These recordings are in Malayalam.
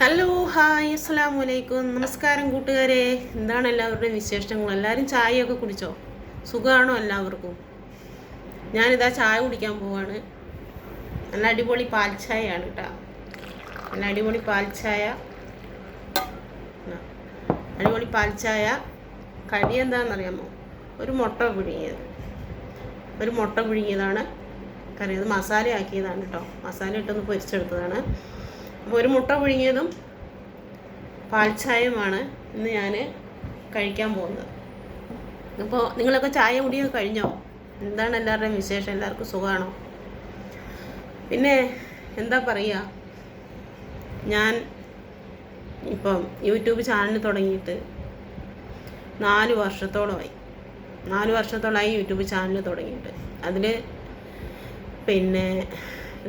ഹലോ ഹായ് അസ്സാം വലൈക്കും നമസ്കാരം കൂട്ടുകാരെ. എന്താണ് എല്ലാവരുടെയും വിശേഷങ്ങൾ? എല്ലാവരും ചായയൊക്കെ കുടിച്ചോ? സുഖമാണോ എല്ലാവർക്കും? ഞാനിതാ ചായ കുടിക്കാൻ പോവാണ്. നല്ല അടിപൊളി പാൽ ചായയാണ് കേട്ടോ. നല്ല അടിപൊളി പാൽ ചായ. അടിപൊളി പാൽ ചായ. കടി എന്താണെന്നറിയാമോ? ഒരു മുട്ട പുഴുങ്ങിയത്. ഒരു മുട്ട പുഴുങ്ങിയതാണ്. കറി. അത് മസാല ആക്കിയതാണ് കേട്ടോ. മസാല ഇട്ടൊന്ന് പൊരിച്ചെടുത്തതാണ്. അപ്പോൾ ഒരു മുട്ട പുഴുങ്ങിയതും പാൽച്ചായയുമാണ് ഇന്ന് ഞാൻ കഴിക്കാൻ പോകുന്നത്. അപ്പോൾ നിങ്ങളൊക്കെ ചായ കുടിയൊക്കെ കഴിഞ്ഞോ? എന്താണ് എല്ലാവരുടെയും വിശേഷം? എല്ലാവർക്കും സുഖമാണോ? പിന്നെ എന്താ പറയുക? ഞാൻ ഇപ്പം യൂട്യൂബ് ചാനൽ തുടങ്ങിയിട്ട് നാല് വർഷത്തോളമായി. നാല് വർഷത്തോളമായി യൂട്യൂബ് ചാനൽ തുടങ്ങിയിട്ട്. അതിൽ പിന്നെ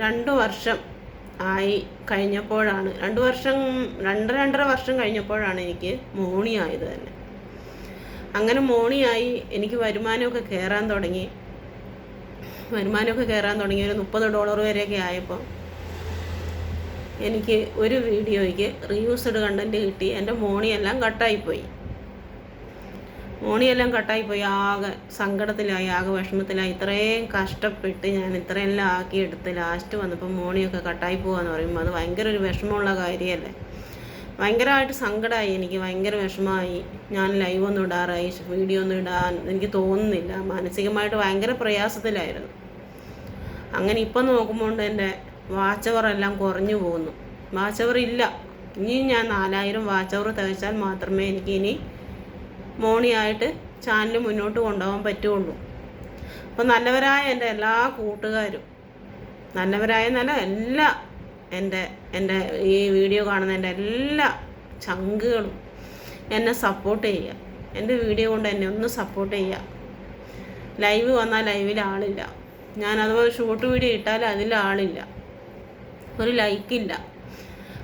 രണ്ട് വർഷം ആയി കഴിഞ്ഞപ്പോഴാണ്. രണ്ട് വർഷം രണ്ടര രണ്ടര വർഷം കഴിഞ്ഞപ്പോഴാണ് എനിക്ക് മോണിയായത് തന്നെ. അങ്ങനെ മോണിയായി എനിക്ക് വരുമാനമൊക്കെ കയറാൻ തുടങ്ങി. വരുമാനമൊക്കെ കയറാൻ തുടങ്ങി. ഒരു മുപ്പത് ഡോളർ വരെയൊക്കെ ആയപ്പോൾ എനിക്ക് ഒരു വീഡിയോയ്ക്ക് റീയൂസ്ഡ് കണ്ടന്റ് കിട്ടി. എന്റെ മോണിയെല്ലാം കട്ടായിപ്പോയി. മോണിയെല്ലാം കട്ടായി പോയി ആകെ സങ്കടത്തിലായി ആകെ വിഷമത്തിലായി. ഇത്രയും കഷ്ടപ്പെട്ട് ഞാൻ ഇത്രയെല്ലാം ആക്കിയെടുത്ത് ലാസ്റ്റ് വന്നപ്പോൾ മോണിയൊക്കെ കട്ടായി പോകാന്ന് പറയുമ്പോൾ അത് ഭയങ്കര ഒരു വിഷമമുള്ള കാര്യമല്ലേ ഭയങ്കരമായിട്ട് സങ്കടമായി എനിക്ക് ഭയങ്കര വിഷമമായി. ഞാൻ ലൈവ് ഒന്നും ഇടാറായി. വീഡിയോ ഒന്നും ഇടാൻ എനിക്ക് തോന്നുന്നില്ല. മാനസികമായിട്ട് ഭയങ്കര പ്രയാസത്തിലായിരുന്നു. അങ്ങനെ ഇപ്പം നോക്കുമ്പോൾ എന്റെ വാച്ച് അവർ എല്ലാം കുറഞ്ഞു പോകുന്നു വാച്ചവർ ഇല്ല. ഇനിയും ഞാൻ നാലായിരം വാച്ചവർ തികച്ചാൽ മാത്രമേ എനിക്ക് ഇനി മോണിയായിട്ട് ചാനൽ മുന്നോട്ട് കൊണ്ടുപോകാൻ പറ്റുള്ളൂ അപ്പോൾ നല്ലവരായ എന്റെ എല്ലാ കൂട്ടുകാരും നല്ലവരായ നല്ല എല്ലാ എന്റെ എന്റെ ഈ വീഡിയോ കാണുന്ന എന്റെ എല്ലാ ചങ്കുകളും എന്നെ സപ്പോർട്ട് ചെയ്യുക. എന്റെ വീഡിയോ കൊണ്ട് എന്നെ ഒന്ന് സപ്പോർട്ട് ചെയ്യുക. ലൈവ് വന്നാൽ ലൈവിൽ ആളില്ല. ഞാൻ അതുപോലെ ഷോർട്ട് വീഡിയോ ഇട്ടാൽ അതിൽ ആളില്ല. ഒരു ലൈക്കില്ല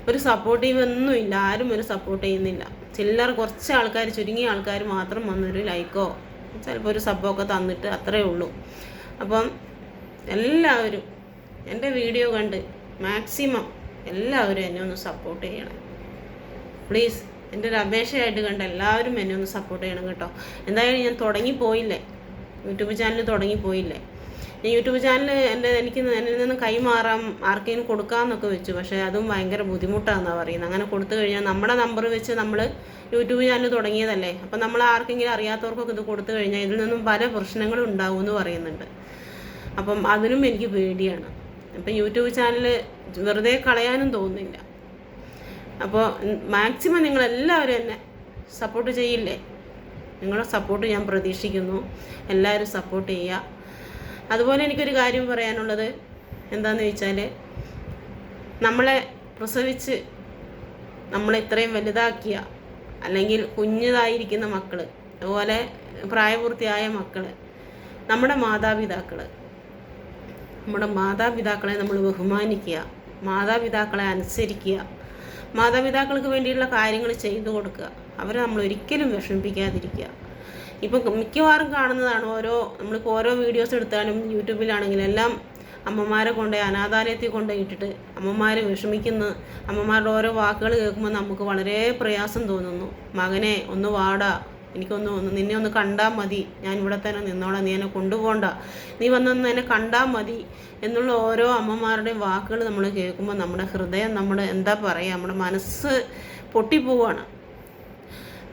ഒരു സപ്പോർട്ടീവ് ഒന്നുമില്ല. ആരും ഒരു സപ്പോർട്ട് ചെയ്യുന്നില്ല. ചില്ലറ കുറച്ച് ആൾക്കാർ ചുരുങ്ങിയ ആൾക്കാർ മാത്രം വന്നൊരു ലൈക്കോ ചിലപ്പോൾ ഒരു സബ്ബൊക്കെ തന്നിട്ട് അത്രേ ഉള്ളൂ. അപ്പം എല്ലാവരും എന്റെ വീഡിയോ കണ്ട് മാക്സിമം എല്ലാവരും എന്നെ ഒന്ന് സപ്പോർട്ട് ചെയ്യണം. പ്ലീസ് എന്റെ ഒരു അപേക്ഷയായിട്ട് കണ്ട് എല്ലാവരും എന്നെ ഒന്ന് സപ്പോർട്ട് ചെയ്യണം കേട്ടോ. എന്തായാലും ഞാൻ തുടങ്ങിപ്പോയില്ലേ? യൂട്യൂബ് ചാനൽ തുടങ്ങിപ്പോയില്ലേ? യൂട്യൂബ് ചാനൽ എന്റെ എനിക്ക് എന്നിൽ നിന്ന് കൈമാറാം ആർക്കെങ്കിലും കൊടുക്കാമെന്നൊക്കെ വെച്ചു. പക്ഷേ അതും ഭയങ്കര ബുദ്ധിമുട്ടാണെന്നാണ് പറയുന്നത്. അങ്ങനെ കൊടുത്തു കഴിഞ്ഞാൽ നമ്മുടെ നമ്പർ വെച്ച് നമ്മൾ യൂട്യൂബ് ചാനൽ തുടങ്ങിയതല്ലേ? അപ്പം നമ്മൾ ആർക്കെങ്കിലും അറിയാത്തവർക്കൊക്കെ ഇത് കൊടുത്തു കഴിഞ്ഞാൽ ഇതിൽ നിന്നും പല പ്രശ്നങ്ങളും ഉണ്ടാവും എന്ന് പറയുന്നുണ്ട്. അപ്പം അതിനും എനിക്ക് പേടിയാണ്. അപ്പം യൂട്യൂബ് ചാനൽ വെറുതെ കളയാനും തോന്നുന്നില്ല. അപ്പോൾ മാക്സിമം നിങ്ങളെല്ലാവരും എന്നെ സപ്പോർട്ട് ചെയ്യില്ലേ? നിങ്ങളുടെ സപ്പോർട്ട് ഞാൻ പ്രതീക്ഷിക്കുന്നു. എല്ലാവരും സപ്പോർട്ട് ചെയ്യുക. അതുപോലെ എനിക്കൊരു കാര്യം പറയാനുള്ളത് എന്താന്ന് ചോദിച്ചാൽ നമ്മളെ പ്രസവിച്ച് നമ്മളെ ഇത്രയും വലുതാക്കിയ അല്ലെങ്കിൽ കുഞ്ഞതായിരിക്കുന്ന മക്കൾ അതുപോലെ പ്രായപൂർത്തിയായ മക്കൾ നമ്മുടെ മാതാപിതാക്കൾ നമ്മുടെ മാതാപിതാക്കളെ നമ്മൾ ബഹുമാനിക്കുക മാതാപിതാക്കളെ അനുസരിക്കുക മാതാപിതാക്കൾക്ക് വേണ്ടിയുള്ള കാര്യങ്ങൾ ചെയ്തു കൊടുക്കുക അവരെ നമ്മൾ ഒരിക്കലും വിഷമിപ്പിക്കാതിരിക്കുക. ഇപ്പം മിക്കവാറും കാണുന്നതാണ് ഓരോ നമ്മളിപ്പോൾ ഓരോ വീഡിയോസ് എടുത്താലും യൂട്യൂബിലാണെങ്കിലും എല്ലാം അമ്മമാരെ കൊണ്ട് അനാഥാലയത്തിൽ കൊണ്ട് ഇട്ടിട്ട് അമ്മമാർ വിഷമിക്കുന്ന. അമ്മമാരുടെ ഓരോ വാക്കുകൾ കേൾക്കുമ്പോൾ നമുക്ക് വളരെ പ്രയാസം തോന്നുന്നു. മകനെ ഒന്ന് വാടാ. എനിക്കൊന്ന് ഒന്ന് നിന്നെ ഒന്ന് കണ്ടാൽ മതി. ഞാൻ ഇവിടെ തന്നെ നിന്നോളാം. നീ എന്നെ കൊണ്ടുപോകണ്ട നീ വന്നൊന്ന് എന്നെ കണ്ടാൽ മതി എന്നുള്ള ഓരോ അമ്മമാരുടെയും വാക്കുകൾ നമ്മൾ കേൾക്കുമ്പോൾ നമ്മുടെ ഹൃദയം നമ്മുടെ എന്താ പറയുക നമ്മുടെ മനസ്സ് പൊട്ടിപ്പോവാണ്.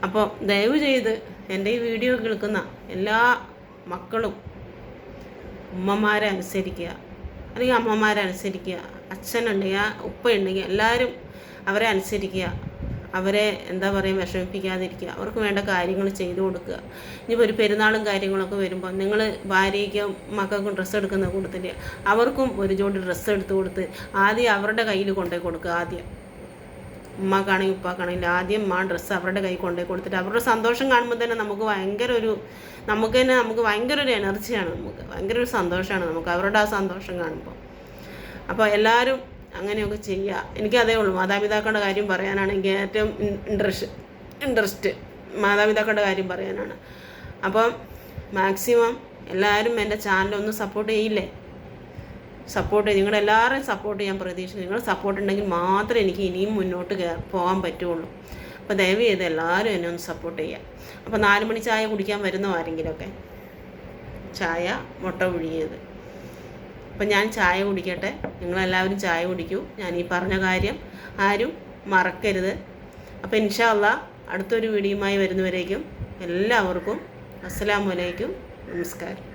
അപ്പോൾ ദയവ് ചെയ്ത് എന്റെ ഈ വീഡിയോ കേൾക്കുന്ന എല്ലാ മക്കളും ഉമ്മമാരെ അനുസരിക്കുക. അല്ലെങ്കിൽ അമ്മമാരെ അനുസരിക്കുക. അച്ഛനുണ്ടെങ്കിൽ ഉപ്പ ഉണ്ടെങ്കിൽ എല്ലാവരും അവരെ അനുസരിക്കുക. അവരെ എന്താ പറയുക വിഷമിപ്പിക്കാതിരിക്കുക. അവർക്ക് വേണ്ട കാര്യങ്ങൾ ചെയ്തു കൊടുക്കുക. ഇനിയിപ്പോൾ ഒരു പെരുന്നാളും കാര്യങ്ങളൊക്കെ വരുമ്പോൾ നിങ്ങൾ ഭാര്യയ്ക്കും മക്കൾക്കും ഡ്രസ്സ് എടുക്കുന്ന കൂട്ടത്തിൽ അവർക്കും ഒരു ജോഡി ഡ്രസ്സ് എടുത്ത് കൊടുത്ത് ആദ്യം അവരുടെ കയ്യിൽ കൊണ്ടുപോയി കൊടുക്കുക ആദ്യം. ഉമ്മാക്കാണെങ്കിൽ ഉപ്പാക്കാണെങ്കിൽ ആദ്യം ആ ഡ്രസ്സ് അവരുടെ കൈ കൊണ്ടേ കൊടുത്തിട്ട് അവരുടെ സന്തോഷം കാണുമ്പോൾ തന്നെ നമുക്ക് ഭയങ്കര ഒരു നമുക്ക് തന്നെ നമുക്ക് ഭയങ്കര ഒരു എനർജിയാണ് നമുക്ക്. ഭയങ്കര ഒരു സന്തോഷമാണ് നമുക്ക് അവരുടെ ആ സന്തോഷം കാണുമ്പോൾ അപ്പോൾ എല്ലാവരും അങ്ങനെയൊക്കെ ചെയ്യുക എനിക്കതേ ഉള്ളൂ. മാതാപിതാക്കളുടെ കാര്യം പറയാനാണെങ്കിൽ ഏറ്റവും ഇൻട്രസ്റ്റ് ഇൻട്രസ്റ്റ് മാതാപിതാക്കളുടെ കാര്യം പറയാനാണ്. അപ്പം മാക്സിമം എല്ലാവരും എന്റെ ചാനൽ ഒന്ന് സപ്പോർട്ട് ചെയ്യില്ലേ? സപ്പോർട്ട് ചെയ്ത് എല്ലാവരെയും സപ്പോർട്ട് ഞാൻ പ്രതീക്ഷിക്കുന്നു. നിങ്ങൾ സപ്പോർട്ട് ഉണ്ടെങ്കിൽ മാത്രമേ എനിക്ക് ഇനിയും മുന്നോട്ട് പോകാൻ പറ്റുള്ളൂ. അപ്പോൾ ദയവ് ചെയ്ത് എല്ലാവരും എന്നെ ഒന്ന് സപ്പോർട്ട് ചെയ്യുക അപ്പോൾ നാല് മണി ചായ കുടിക്കാൻ വരുന്നോ ആരെങ്കിലുമൊക്കെ? ചായ മുട്ട പുഴുങ്ങിയത്. അപ്പം ഞാൻ ചായ കുടിക്കട്ടെ. നിങ്ങളെല്ലാവരും ചായ കുടിക്കൂ. ഞാൻ ഈ പറഞ്ഞ കാര്യം ആരും മറക്കരുത്. അപ്പോൾ ഇൻഷാല്ല അടുത്തൊരു വീഡിയോയുമായി വരുന്നവരേക്കും എല്ലാവർക്കും അസ്സലാമലൈക്കും നമസ്കാരം.